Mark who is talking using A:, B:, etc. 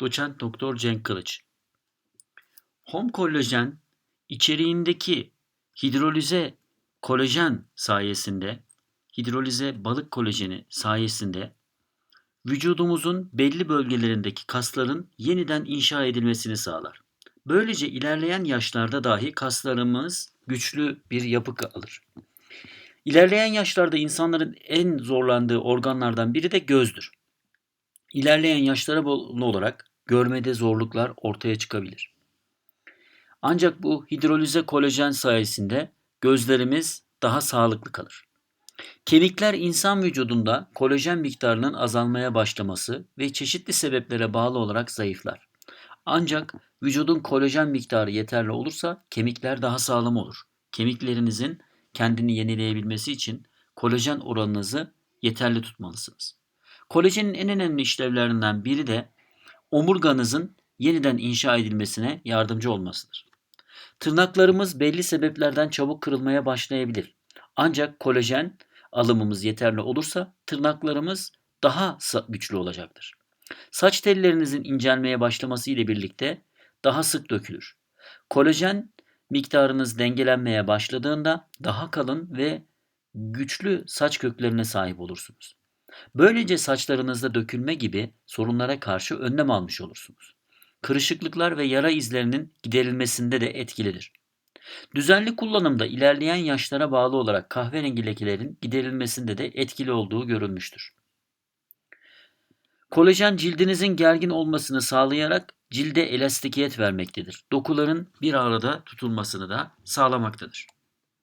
A: Doçent Doktor Cenk Kılıç. Home kolajen içeriğindeki hidrolize kolajen sayesinde, hidrolize balık kolajeni sayesinde vücudumuzun belli bölgelerindeki kasların yeniden inşa edilmesini sağlar. Böylece ilerleyen yaşlarda dahi kaslarımız güçlü bir yapı alır. İlerleyen yaşlarda insanların en zorlandığı organlardan biri de gözdür. İlerleyen yaşlara bağlı olarak görmede zorluklar ortaya çıkabilir. Ancak bu hidrolize kolajen sayesinde gözlerimiz daha sağlıklı kalır. Kemikler insan vücudunda kolajen miktarının azalmaya başlaması ve çeşitli sebeplere bağlı olarak zayıflar. Ancak vücudun kolajen miktarı yeterli olursa kemikler daha sağlam olur. Kemiklerinizin kendini yenileyebilmesi için kolajen oranınızı yeterli tutmalısınız. Kolajenin en önemli işlevlerinden biri de omurganızın yeniden inşa edilmesine yardımcı olmasıdır. Tırnaklarımız belli sebeplerden çabuk kırılmaya başlayabilir. Ancak kolajen alımımız yeterli olursa tırnaklarımız daha güçlü olacaktır. Saç tellerinizin incelmeye başlaması ile birlikte daha sık dökülür. Kolajen miktarınız dengelenmeye başladığında daha kalın ve güçlü saç köklerine sahip olursunuz. Böylece saçlarınızda dökülme gibi sorunlara karşı önlem almış olursunuz. Kırışıklıklar ve yara izlerinin giderilmesinde de etkilidir. Düzenli kullanımda ilerleyen yaşlara bağlı olarak kahverengi lekelerin giderilmesinde de etkili olduğu görülmüştür. Kolajen cildinizin gergin olmasını sağlayarak cilde elastikiyet vermektedir. Dokuların bir arada tutulmasını da sağlamaktadır.